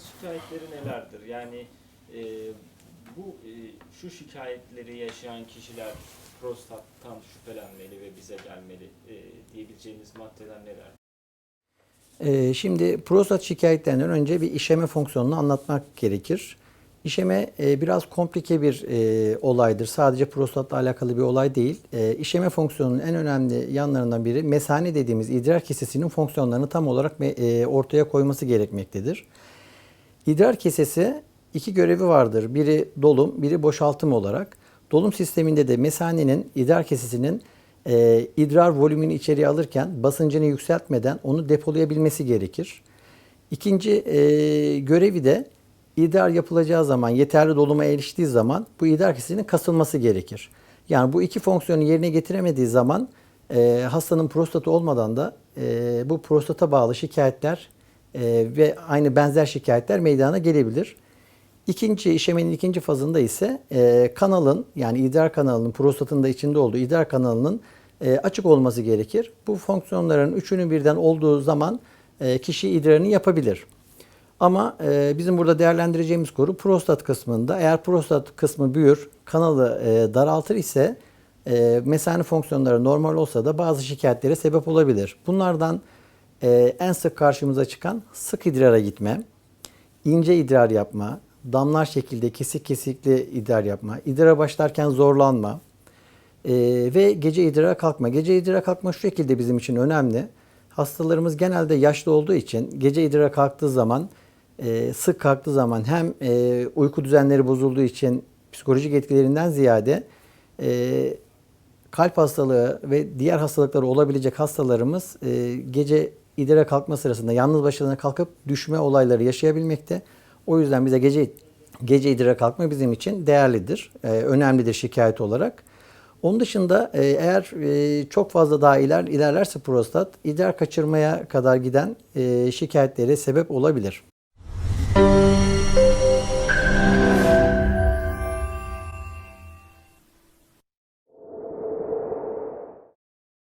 şikayetleri nelerdir? Yani e, bu e, şu şikayetleri yaşayan kişiler prostattan şüphelenmeli ve bize gelmeli e, diyebileceğiniz maddeler neler? Ee, Şimdi prostat şikayetlerinden önce bir işeme fonksiyonunu anlatmak gerekir. İşeme e, biraz komplike bir e, olaydır. Sadece prostatla alakalı bir olay değil. E, işeme fonksiyonunun en önemli yanlarından biri mesane dediğimiz idrar kesesinin fonksiyonlarını tam olarak e, ortaya koyması gerekmektedir. İdrar kesesi iki görevi vardır. Biri dolum, biri boşaltım olarak. Dolum sisteminde de mesanenin idrar kesesinin e, idrar volümünü içeriye alırken basıncını yükseltmeden onu depolayabilmesi gerekir. İkinci e, görevi de idrar yapılacağı zaman, yeterli doluma eriştiği zaman bu idrar kesesinin kasılması gerekir. Yani bu iki fonksiyonu yerine getiremediği zaman e, hastanın prostatı olmadan da e, bu prostata bağlı şikayetler e, ve aynı benzer şikayetler meydana gelebilir. İkinci işemenin ikinci fazında ise e, kanalın yani idrar kanalının prostatın da içinde olduğu idrar kanalının e, açık olması gerekir. Bu fonksiyonların üçünün birden olduğu zaman e, kişi idrarını yapabilir. Ama e, bizim burada değerlendireceğimiz konu prostat kısmında eğer prostat kısmı büyür, kanalı e, daraltır ise e, mesane fonksiyonları normal olsa da bazı şikayetlere sebep olabilir. Bunlardan e, en sık karşımıza çıkan sık idrara gitme, ince idrar yapma, damlar şekilde kesik kesikli idrar yapma, idrara başlarken zorlanma e, ve gece idrara kalkma. Gece idrara kalkma şu şekilde bizim için önemli. Hastalarımız genelde yaşlı olduğu için gece idrara kalktığı zaman, e, sık kalktığı zaman hem e, uyku düzenleri bozulduğu için psikolojik etkilerinden ziyade e, kalp hastalığı ve diğer hastalıkları olabilecek hastalarımız gece idare kalkma sırasında yalnız başlarına kalkıp düşme olayları yaşayabilmekte. O yüzden bize gece gece idare kalkma bizim için değerlidir, e, önemlidir şikayet olarak. Onun dışında eğer çok fazla daha iler, ilerlerse prostat idrar kaçırmaya kadar giden şikayetlere sebep olabilir. Thank you.